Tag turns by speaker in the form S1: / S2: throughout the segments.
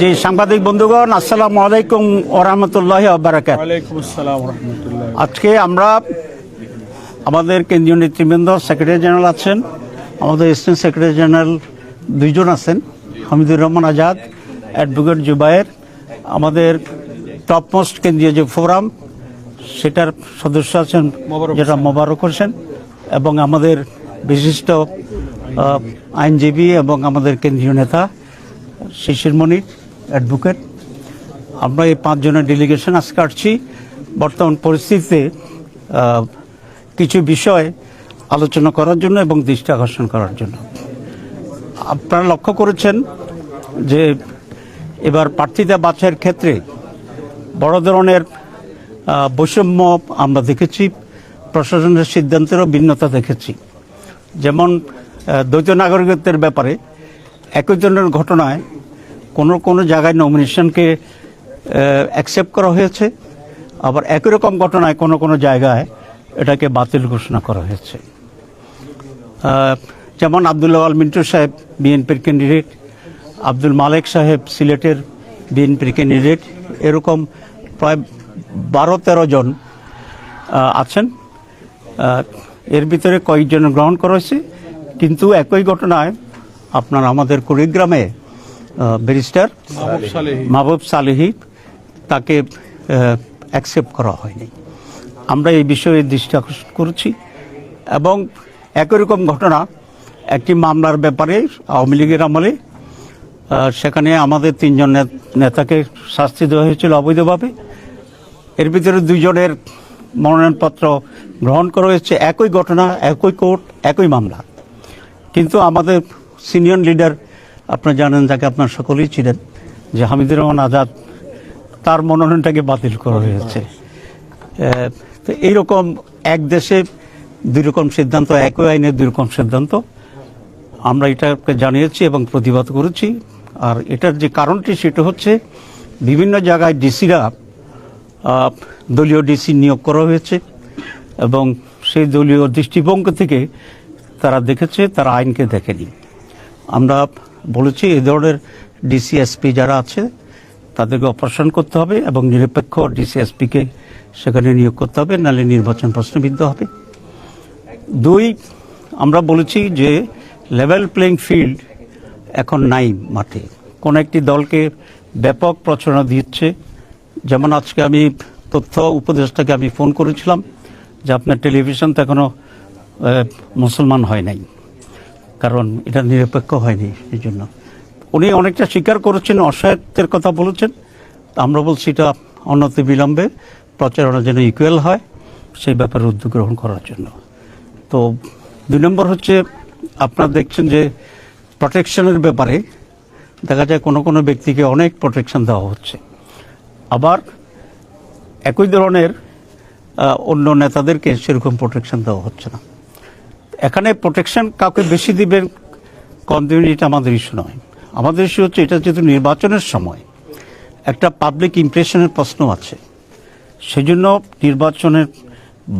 S1: জি সাংবাদিক বন্ধুগণ আসসালামু আলাইকুম ওরহামতুল্লাহ বারাকাত
S2: ওয়ালাইকুম আসসালাম
S1: আজকে আমরা আমাদের কেন্দ্রীয় নেতৃবৃন্দ সেক্রেটারি জেনারেল আছেন। আমাদের অ্যাসিস্ট্যান্ট সেক্রেটারি জেনারেল দুইজন আছেন হামিদুর রহমান আজাদ অ্যাডভোকেট জুবায়ের। আমাদের টপ টপমোস্ট কেন্দ্রীয় যে ফোরাম সেটার সদস্য আছেন যেটা মোবারক হোসেন এবং আমাদের বিশিষ্ট আইনজীবী এবং আমাদের কেন্দ্রীয় নেতা শিশির মনির। অ্যাডভোকেট। আমরা এই পাঁচজনের ডেলিগেশন আজকে আসছি বর্তমান পরিস্থিতিতে কিছু বিষয় আলোচনা করার জন্য এবং দৃষ্টি আকর্ষণ করার জন্য। আপনারা লক্ষ্য করেছেন যে এবার প্রার্থীতা বাছাইয়ের ক্ষেত্রে বড় ধরনের বৈষম্য আমরা দেখেছি, প্রশাসনের সিদ্ধান্তেরও ভিন্নতা দেখেছি। যেমন দ্বৈত নাগরিকত্বের ব্যাপারে একই ধরনের ঘটনায় কোনো কোনো জায়গায় নমিনেশনকে অ্যাকসেপ্ট করা হয়েছে, আবার একই রকম ঘটনায় কোনো কোনো জায়গায় এটাকে বাতিল ঘোষণা করা হয়েছে। যেমন আবদুল্লাহ আল মিন্টু সাহেব, বিএনপির ক্যান্ডিডেট আব্দুল মালেক সাহেব, সিলেটের বিএনপির ক্যান্ডিডেট এরকম প্রায় বারো তেরো জন আছেন। এর ভিতরে কয়েকজন গ্রহণ করা হয়েছে, কিন্তু একই ঘটনায় আপনার আমাদের কুড়িগ্রামে ব্যারিস্টার
S2: মাহবুব সালেহী,
S1: তাকে অ্যাকসেপ্ট করা হয়নি। আমরা এই বিষয়ে দৃষ্টি আকর্ষণ করেছি এবং একই রকম ঘটনা একটি মামলার ব্যাপারে আওয়ামী লীগের আমলে সেখানে আমাদের তিনজন নেতাকে শাস্তি দেওয়া হয়েছিল অবৈধভাবে। এর ভিতরে দুইজনের মনোনয়নপত্র গ্রহণ করা হয়েছে। একই ঘটনা, একই কোর্ট, একই মামলা। কিন্তু আমাদের সিনিয়র লিডার আপনারা জানেন যাকে আপনার সকলেই ছিলেন যে হামিদুর রহমান আজাদ, তার মনোনয়নটাকে বাতিল করা হয়েছে। তো এইরকম এক দেশে দুই রকম সিদ্ধান্ত, একই আইনে দুই রকম সিদ্ধান্ত। আমরা এটাকে জানিয়েছি এবং প্রতিবাদ করেছি। আর এটার যে কারণটি সেটা হচ্ছে, বিভিন্ন জায়গায় ডিসিরা দলীয় ডিসি নিয়োগ করা হয়েছে এবং সেই দলীয় দৃষ্টিভঙ্গি থেকে তারা দেখেছে, তারা আইনকে দেখেনি। আমরা বলেছি এই ধরনের ডিসিএসপি যারা আছে তাদেরকে অপারেশন করতে হবে এবং নিরপেক্ষ ডিসিএসপিকে সেখানে নিয়োগ করতে হবে নাহলে নির্বাচন প্রশ্নবিদ্ধ হবে। দুই আমরা বলেছি যে লেভেল প্লেইং ফিল্ড এখন নাই মাঠে। কোন একটি দলকে ব্যাপক প্রচারণা দিচ্ছে। যেমন আজকে আমি তথ্য উপদেষ্টাকে আমি ফোন করেছিলাম যে আপনার টেলিভিশন তো এখনও আহ, মুসলমান হয় নাই। কারণ এটা নিরপেক্ষ হয়নি এই জন্য। উনি অনেকটা স্বীকার করেছেন, অসহায়ত্বের কথা বলেছেন। আমরা বলছি এটা অনতি বিলম্বে, প্রচারণা যেন ইকুয়াল হয়, সেই ব্যাপারে উদ্যোগ গ্রহণ করার জন্য। তো দুই নম্বর হচ্ছে, আপনারা দেখছেন যে প্রোটেকশনের ব্যাপারে দেখা যায় কোনো কোনো ব্যক্তিকে অনেক প্রোটেকশন দেওয়া হচ্ছে। আবার একই ধরনের অন্য নেতাদেরকে সেরকম প্রোটেকশন দেওয়া হচ্ছে না। এখানে প্রোটেকশন কাউকে বেশি দিবেন কম দিবেন এটা আমাদের ইস্যু নয়। আমাদের ইস্যু হচ্ছে, এটা যেহেতু নির্বাচনের সময়, একটা পাবলিক ইমপ্রেশনের প্রশ্ন আছে। সেজন্য নির্বাচনের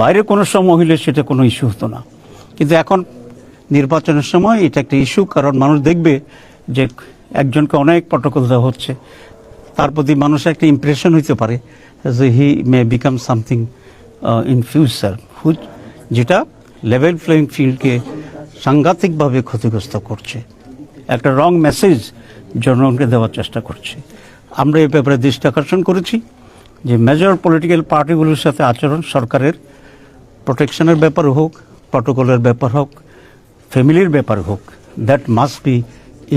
S1: বাইরে কোনো সময় হইলে সেটা কোনো ইস্যু হতো না। কিন্তু এখন নির্বাচনের সময় এটা একটা ইস্যু কারণ মানুষ দেখবে যে একজনকে অনেক প্রটোকল দেওয়া হচ্ছে। তার প্রতি মানুষের একটা ইমপ্রেশন হইতে পারে যে he may become something in future which যেটা লেভেল প্লেইং ফিল্ডকে সাংঘাতিকভাবে ক্ষতিগ্রস্ত করছে। একটা রং মেসেজ জনগণকে দেওয়ার চেষ্টা করছে। আমরা এই ব্যাপারে দৃষ্টি আকর্ষণ করেছি যে মেজর পলিটিক্যাল পার্টিগুলোর সাথে আচরণ সরকারের প্রোটেকশনের ব্যাপার হোক প্রটোকলের ব্যাপার হোক ফ্যামিলির ব্যাপার হোক দ্যাট মাস্ট বি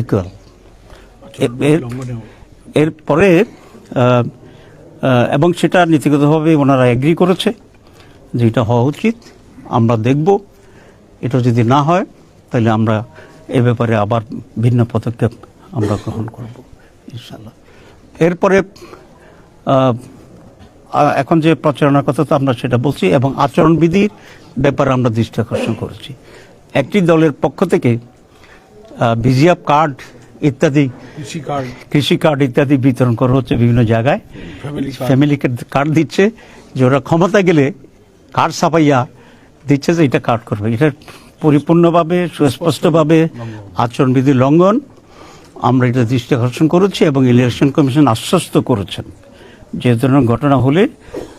S1: ইকুয়াল এরপরে এবং সেটা নীতিগতভাবে ওনারা এগ্রি করেছে যে এটা হওয়া উচিত। আমরা দেখব। এটা যদি না হয় তাহলে আমরা এ ব্যাপারে আবার ভিন্ন পদক্ষেপ আমরা গ্রহণ করব ইনশাল্লাহ এরপরে এখন যে প্রচারণার কথা তো আমরা সেটা বলছি এবং আচরণবিধির ব্যাপারে আমরা দৃষ্টি আকর্ষণ করেছি। একটি দলের পক্ষ থেকে ভিজিআপ কার্ড ইত্যাদি
S2: কৃষি কার্ড।
S1: কৃষি কার্ড ইত্যাদি বিতরণ করা হচ্ছে বিভিন্ন জায়গায়।
S2: ফ্যামিলি কার্ড
S1: দিচ্ছে। যে ওরা ক্ষমতা গেলে কার্ড ছাপাইয়া দিচ্ছে যে এটা কাট করবে। এটা পরিপূর্ণভাবে সুস্পষ্টভাবে আচরণবিধি লঙ্ঘন। আমরা এটা দৃষ্টি আকর্ষণ করেছি এবং ইলেকশন কমিশন আশ্বস্ত করেছেন। যে ধরনের ঘটনা হলে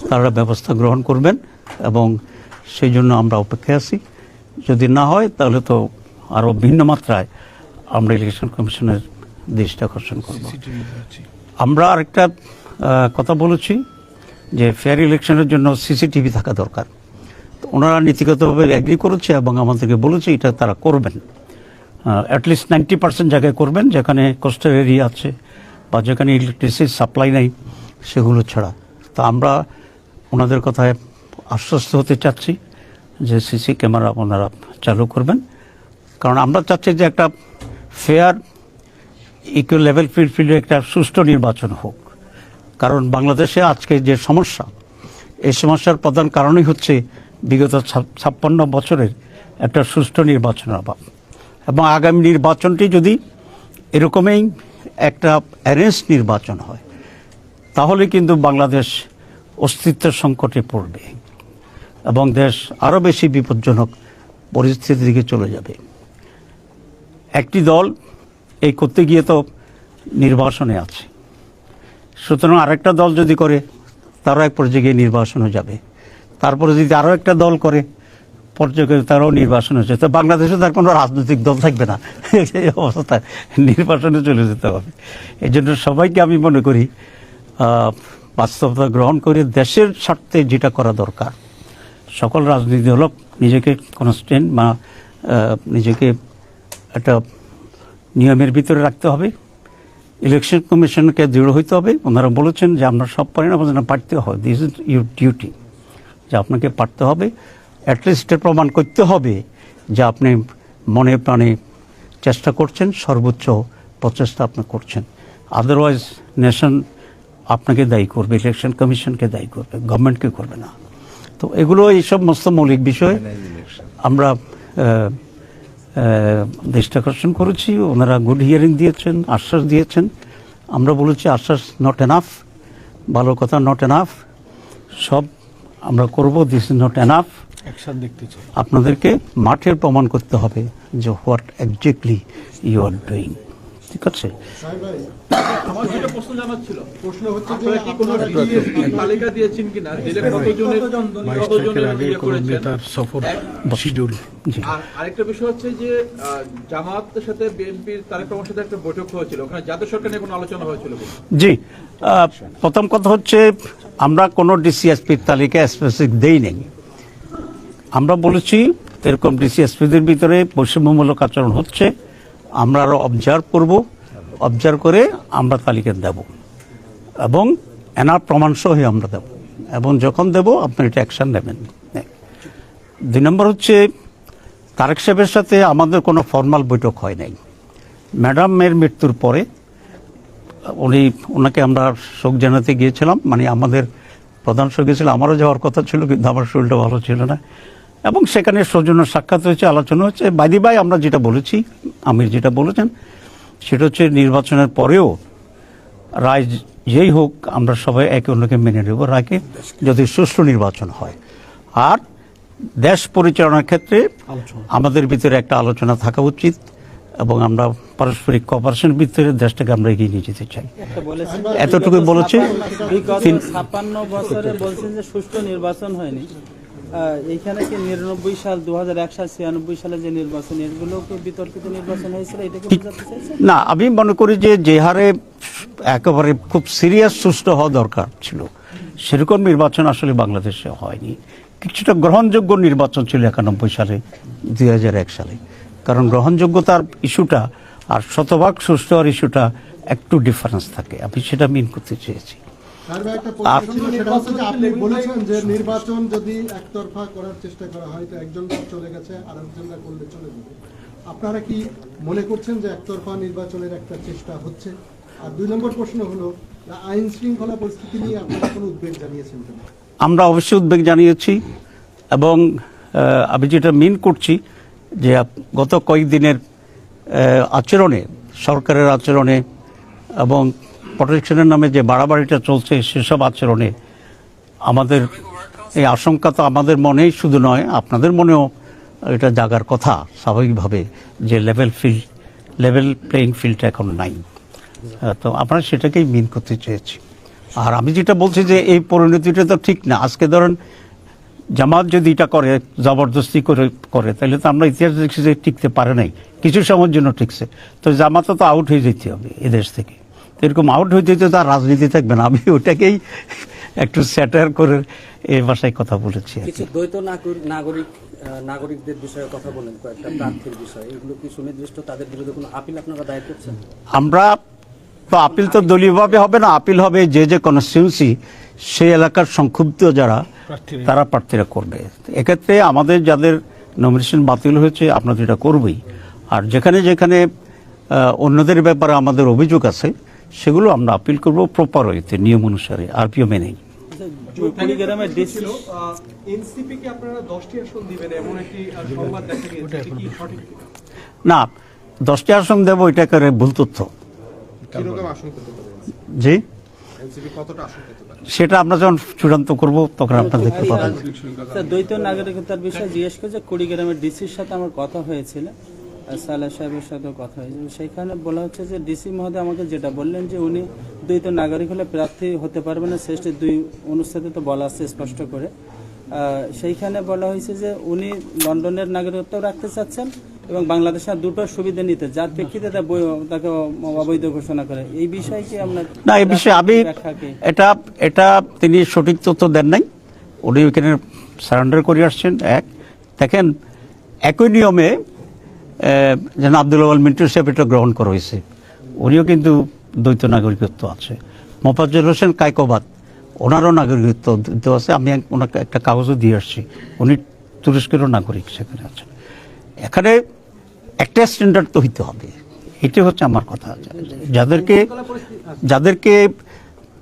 S1: তারা ব্যবস্থা গ্রহণ করবেন এবং সেই জন্য আমরা অপেক্ষায় আছি। যদি না হয় তাহলে তো আরও ভিন্ন মাত্রায় আমরা ইলেকশন কমিশনের দৃষ্টি আকর্ষণ করব। আমরা আরেকটা কথা বলেছি যে ফেয়ার ইলেকশনের জন্য সিসিটিভি থাকা দরকার। ওনারা নীতিগতভাবে অ্যাগ্রি করেছে এবং আমাদেরকে বলেছে এটা তারা করবেন। অ্যাটলিস্ট নাইনটি পার্সেন্ট জায়গায় করবেন, যেখানে কোস্টাল এরিয়া আছে বা যেখানে ইলেকট্রিসিটি সাপ্লাই নেই, সেগুলো ছাড়া। তা আমরা ওনাদের কথায় আশ্বস্ত হতে চাচ্ছি যে সিসি ক্যামেরা ওনারা চালু করবেন। কারণ আমরা চাচ্ছি যে একটা ফেয়ার ইকুয়াল লেভেল ফিল্ড ফিল্ডে একটা সুষ্ঠু নির্বাচন হোক। কারণ বাংলাদেশে আজকে যে সমস্যা, এই সমস্যার প্রধান কারণই হচ্ছে বিগত ছাপ- ছাপ্পান্ন বছরের একটা সুষ্ঠু নির্বাচনের অভাব এবং আগামী নির্বাচনটি যদি এরকমই একটা অ্যারেঞ্জ নির্বাচন হয়, তাহলে কিন্তু বাংলাদেশ অস্তিত্বের সংকটে পড়বে এবং দেশ আরও বেশি বিপজ্জনক পরিস্থিতির দিকে চলে যাবে। একটি দল এই করতে গিয়ে তো নির্বাসনে আছে। সুতরাং আরেকটা দল যদি করে, তারও এক পর্যায়ে গিয়ে নির্বাসনে যাবে। তারপরে যদি আরও একটা দল করে পর্যায়ে তারাও নির্বাসনে যাবে তো বাংলাদেশে তার কোনো রাজনৈতিক দল থাকবে না। এই অবস্থায় নির্বাচনে চলে যেতে হবে। এই জন্য সবাইকে আমি মনে করি বাস্তবতা গ্রহণ করে দেশের স্বার্থে যেটা করা দরকার। সকল রাজনীতি দল নিজেকে কনস্ট্যান্ট বা নিজেকে একটা নিয়মের ভিতরে রাখতে হবে। ইলেকশন কমিশনকে দৃঢ় হইতে হবে। ওনারা বলেছেন যে আমরা সব পারি না বলছেন পারতে হবে দিস ইজ ইউর ডিউটি যে আপনাকে পারতে হবে। অ্যাটলিস্ট প্রমাণ করতে হবে যে আপনি মনে প্রাণে চেষ্টা করছেন সর্বোচ্চ প্রচেষ্টা আপনি করছেন। আদারওয়াইজ নেশন আপনাকে দায়ী করবে ইলেকশন কমিশনকে দায়ী করবে গভর্নমেন্টকে করবে না। তো এগুলো এই সমস্ত মৌলিক বিষয়। আমরা আহ, আহ, দৃষ্টি আকর্ষণ করেছি ওনারা গুড হিয়ারিং দিয়েছেন আশ্বাস দিয়েছেন। আমরা বলেছি আশ্বাস নট এনাফ ভালো কথা নট এনাফ সব আমরা করব this is not enough
S2: action দেখতে চাই।
S1: আপনাদেরকে মাঠের প্রমাণ করতে হবে যে what exactly you are doing ঠিক আছে?
S3: ইয়ে আরেকটা বিষয় হচ্ছে যে জামাতের সাথে বিএনপির তারেক রহমানের সাথে একটা বৈঠক হয়েছিল। ওখানে জাতীয় সরকার নিয়ে কোনো আলোচনা হয়েছিল
S1: জি প্রথম কথা হচ্ছে আমরা কোনো ডিসিএসপির তালিকা স্পেসিফিক দেই নেই। আমরা বলেছি, এরকম ডিসিএসপিদের ভিতরে বৈষম্যমূলক আচরণ হচ্ছে, আমরা আরও অবজার্ভ করব অবজার্ভ করে আমরা তালিকা দেব এবং এনার প্রমাণ সহই আমরা দেব এবং যখন দেব আপনি এটা অ্যাকশন নেবেন। দুই নম্বর হচ্ছে, তারেক সাহেবের সাথে আমাদের কোনো ফর্মাল বৈঠক হয় নাই। ম্যাডামের মৃত্যুর পরে উনি ওনাকে আমরা শোক জানাতে গিয়েছিলাম। মানে আমাদের প্রধান সঙ্গী ছিল আমারও যাওয়ার কথা ছিল কিন্তু আমার শরীরটা ভালো ছিল না। এবং সেখানে সৌজন্য সাক্ষাৎ হয়েছে আলোচনা হচ্ছে বাইদি ভাই আমরা যেটা বলেছি আমির যেটা বলেছেন সেটা হচ্ছে নির্বাচনের পরেও রায় যেই হোক আমরা সবাই একে অন্যকে মেনে নেব। রায়কে যদি সুষ্ঠু নির্বাচন হয়। আর দেশ পরিচালনার ক্ষেত্রে আমাদের ভিতরে একটা আলোচনা থাকা উচিত। এবং আমরা পারস্পরিক কপারেশন ভিতরে দেশটাকে আমরা এগিয়ে নিয়ে যেতে চাই।
S4: বলেছেন
S1: এতটুকু বলেছে।
S4: ছাপ্পান্ন বছরে বলছেন যে সুষ্ঠু নির্বাচন হয়নি। এইখানে কি নিরানব্বই সাল দু সাল ছিয়ানব্বই সালে যে নির্বাচন এগুলো বিতর্কিত নির্বাচন হয়েছিল? এটা কি বোঝাতে চাইছেন?
S1: না আমি মনে করি যে যে হারে একেবারে খুব সিরিয়াস সুষ্ঠু হওয়া দরকার ছিল। সেরকম নির্বাচন আসলে বাংলাদেশে হয়নি। কিছুটা গ্রহণযোগ্য নির্বাচন ছিল একানব্বই সালে দুই হাজার এক সালে। কারণ গ্রহণযোগ্যতার ইস্যুটা আর শতভাগ সুষ্ঠু হওয়ার ইস্যুটা একটু ডিফারেন্স থাকে। আমি সেটা মিন করতে চেয়েছি।
S5: আপনি বলেছেন যে নির্বাচন যদি একতরফা করার চেষ্টা করা হয় তো একজন চলে গেছে আরেকজনরা করলে চলে যাবে। আপনারা কি মনে করছেন যে একতরফা নির্বাচনের একটা চেষ্টা হচ্ছে? আর দুই নম্বর প্রশ্ন হলো আইন শৃঙ্খলা পরিস্থিতি নিয়ে আপনারা কোনো উদ্বেগ জানিয়েছেন
S1: আমরা অবশ্যই উদ্বেগ জানিয়েছি এবং আমি যেটা মিন করছি যে গত কয়েকদিনের আচরণে, সরকারের আচরণে এবং প্রোটেকশনের নামে যে বাড়াবাড়িটা চলছে, সেসব আচরণে আমাদের এই আশঙ্কা তো আমাদের মনেই শুধু নয়, আপনাদের মনেও এটা জাগার কথা স্বাভাবিকভাবে যে লেভেল ফিল্ড লেভেল প্লেইং ফিল্ডটা এখন নাই। তো আমরা সেটাকেই মিন করতে চেয়েছি। আর আমি যেটা বলছি যে এই পরিণতিটা তো ঠিক না। আজকে ধরেন জামাত যদি এটা করে জবরদস্তি করে করে তাহলে তো আমরা ইতিহাস দেখছি যে টিকতে পারে নাই। কিছু সময়ের জন্য টিকছে। তো জামাতও তো আউট হয়ে যেতে হবে এদেশ থেকে। তো এরকম আউট হয়ে যেতে তো আর রাজনীতি থাকবে না। আমি ওটাকেই একটু স্যাটার করে এই ভাষায় কথা বলেছি
S6: কিছু দ্বৈত নাগরিক নাগরিকদের বিষয়ে কথা বলেন কয়েকটা প্রার্থীর বিষয়ে। এগুলো কি সুনির্দিষ্ট? তাদের বিরুদ্ধে কোনো আপিল আপনারা দায়ের করছেন?
S1: আমরা তো আপিল তো দলীয়ভাবে হবে না। আপিল হবে যে যে কনস্টিটিউন্সি সেই এলাকার সংক্ষুব্ধ যারা। তারা প্রার্থীরা করবে। এক্ষেত্রে আমাদের যাদের নমিনেশন বাতিল হয়েছে আমরা তো এটা করবই। আর যেখানে যেখানে অন্যদের ব্যাপারে আমাদের অভিযোগ আছে সেগুলো আমরা আপিল করব প্রপার ওয়েতে নিয়ম অনুসারে আরপিও মেনেই।
S4: কুড়িগ্রামের ডিসি
S7: এনসিপি কে আপনারা দশটি আসন দিবেন এমন একটি আহ, সংবাদ দেখা গিয়েছে এটি কি সঠিক?
S1: না দশটি আসন দেবো এটা করে ভুল তথ্য। জি? সেটা আমরা যখন চূড়ান্ত করব তখন আপনারা দেখতে পাবেন।
S4: স্যার, দ্বৈত নাগরিকতার বিষয়ে জিজ্ঞেস করছে কুড়িগ্রামের ডিসির সাথে আমার কথা হয়েছিল আর সালেহ সাহেবের সাথেও কথা হয়েছিল। সেখানে বলা হচ্ছে যে ডিসি মহোদয় আমাকে যেটা বললেন যে উনি দ্বৈত নাগরিক হলে প্রার্থী হতে পারবে না শ্রেষ্ঠ দুই অনুষ্ঠানে তো বলা আছে স্পষ্ট করে। সেইখানে বলা হয়েছে যে উনি লন্ডনের নাগরিকত্বও রাখতে চাচ্ছেন এবং বাংলাদেশের দুটো সুবিধা নিতে যার প্রেক্ষিতে তাকে অবৈধ ঘোষণা করে। এই বিষয়ে কি আপনার
S1: না এই বিষয়ে আমি এটা এটা তিনি সঠিক তথ্য দেন নাই। উনি ওইখানে সারেন্ডার করে আসছেন এক। দেখেন একই নিয়মে যেন আব্দুল আওয়াল মিন্টু সাহেব এটা গ্রহণ করা হয়েছে। উনিও কিন্তু দ্বৈত নাগরিকত্ব আছে। মোফাজ্জল হোসেন কায়কোবাদ ওনারও নাগরিকত্ব দেওয়া আছে। আমি ওনাকে একটা কাগজও দিয়ে আসছি। উনি তুরস্কেরও নাগরিক সেখানে আছেন। এখানে একটা স্ট্যান্ডার্ড তো হইতে হবে। এটাই হচ্ছে আমার কথা। যাদেরকে যাদেরকে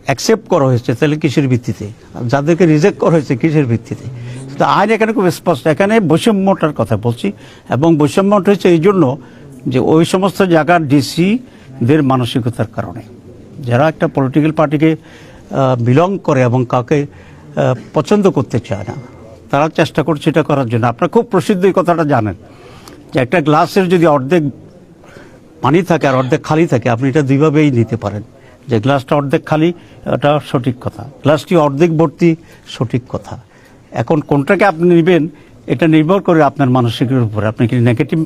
S1: অ্যাকসেপ্ট করা হয়েছে, তাহলে কিসের ভিত্তিতে? যাদেরকে রিজেক্ট করা হয়েছে, কিসের ভিত্তিতে? তো আইন এখানে খুব স্পষ্ট। এখানে বৈষম্যটার কথা বলছি। এবং বৈষম্যটা হচ্ছে এই জন্য যে ওই সমস্ত জায়গার ডিসিদের মানসিকতার কারণে। যারা একটা পলিটিক্যাল পার্টিকে বিলং করে এবং কাউকে পছন্দ করতে চায় না, তারা চেষ্টা করছে এটা করার জন্য। আপনারা খুব প্রসিদ্ধ এই কথাটা জানেন। একটা গ্লাসের যদি অর্ধেক পানি থাকে আর অর্ধেক খালি থাকে আপনি এটা দুইভাবেই নিতে পারেন। যে গ্লাসটা অর্ধেক খালি এটা সঠিক কথা। গ্লাসটি অর্ধেক ভর্তি সঠিক কথা। এখন কোনটাকে আপনি নেবেন এটা নির্ভর করে আপনার মানসিকের উপরে। আপনি কি নেগেটিভ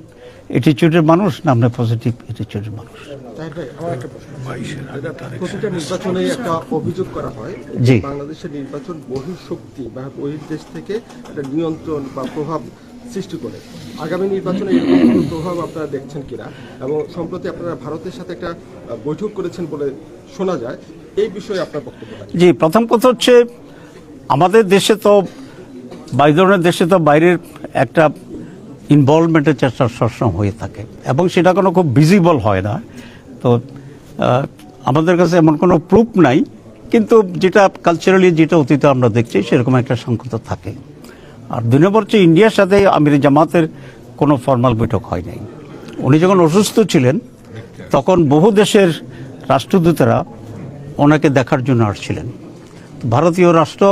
S1: অ্যাটিচিউডের মানুষ না আপনার পজিটিভ অ্যাটিচিউডের মানুষ?
S7: তাহের ভাই আমার একটা প্রশ্ন। প্রতিটা নির্বাচনে একটা অভিযোগ করা হয়
S1: জি।
S7: বাংলাদেশের নির্বাচন বহিঃশক্তি বা বহির্দেশ থেকে একটা নিয়ন্ত্রণ বা প্রভাব সৃষ্টি করে। আগামী নির্বাচনে এরকম প্রভাব আপনারা দেখছেন কিনা? এবং সম্প্রতি আপনারা ভারতের সাথে একটা বৈঠক করেছেন বলে শোনা যায়। এই বিষয়ে আপনার বক্তব্য
S1: জি, প্রথম কথা হচ্ছে, আমাদের দেশে তো বাই ধরনের দেশে তো বাইরের একটা ইনভলভমেন্টের চেষ্টা সবসময় হয়ে থাকে। এবং সেটা কোনো খুব ভিজিবল হয় না। তো আমাদের কাছে এমন কোনো প্রুফ নাই। কিন্তু যেটা কালচারালি যেটা অতীতে আমরা দেখছি, সেরকম একটা সংকট থাকে। আর দুই নম্বর হচ্ছে ইন্ডিয়ার সাথে আমির জামাতের কোনো ফর্মাল বৈঠক হয় নাই। উনি যখন অসুস্থ ছিলেন, তখন বহু দেশের রাষ্ট্রদূতেরা ওনাকে দেখার জন্য আসছিলেন। ভারতীয় রাষ্ট্র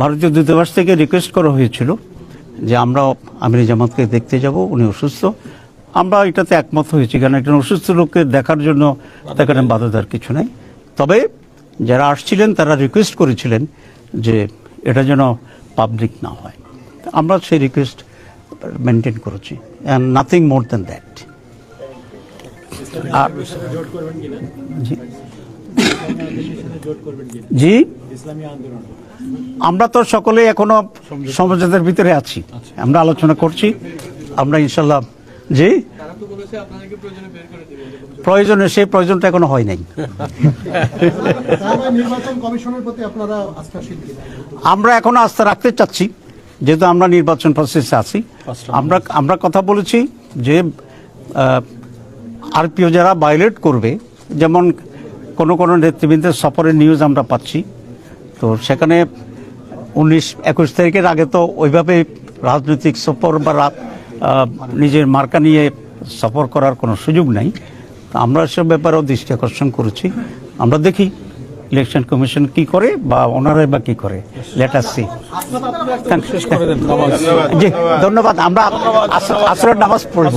S1: ভারতীয় দূতাবাস থেকে রিকোয়েস্ট করা হয়েছিল যে আমরা আমির জামাতকে দেখতে যাব, উনি অসুস্থ। আমরা এটাতে একমত হয়েছি, কারণ একজন অসুস্থ লোককে দেখার জন্য দেখার বাধা দেওয়ার কিছু নাই। তবে যারা আসছিলেন, তারা রিকোয়েস্ট করেছিলেন যে এটা যেন পাবলিক না হয়। আমরা সেই রিকোয়েস্ট মেনটেন করেছি and nothing more than that আর জি। আমরা তো সকলে এখনও সমঝোতার ভিতরে আছি। আমরা আলোচনা করছি। আমরা ইনশাল্লাহ জি?
S3: প্রয়োজনে বের করে দিবে
S1: প্রয়োজনে সেই প্রয়োজনটা এখনও হয় নাই।
S5: তাহলে নির্বাচন কমিশনের প্রতি আপনারা আস্থাশীল কিনা
S1: আমরা এখন আস্থা রাখতে চাচ্ছি যেহেতু আমরা নির্বাচন প্রসেসে আছি। আমরা আমরা কথা বলেছি যে আরপিও যারা ভায়োলেট করবে যেমন কোনো কোনো নেতৃবৃন্দের সফরের নিউজ আমরা পাচ্ছি তো সেখানে উনিশ একুশ তারিখের আগে তো ওইভাবে রাজনৈতিক সফর বা নিজের মার্কা নিয়ে সফর করার কোনো সুযোগ নাই। তো আমরা সব ব্যাপারেও দৃষ্টি আকর্ষণ করেছি। আমরা দেখি ইলেকশন কমিশন কি করে বা ওনারাই বা কি করে। লেটার সি জি ধন্যবাদ। আমরা আসরের নামাজ পড়ব।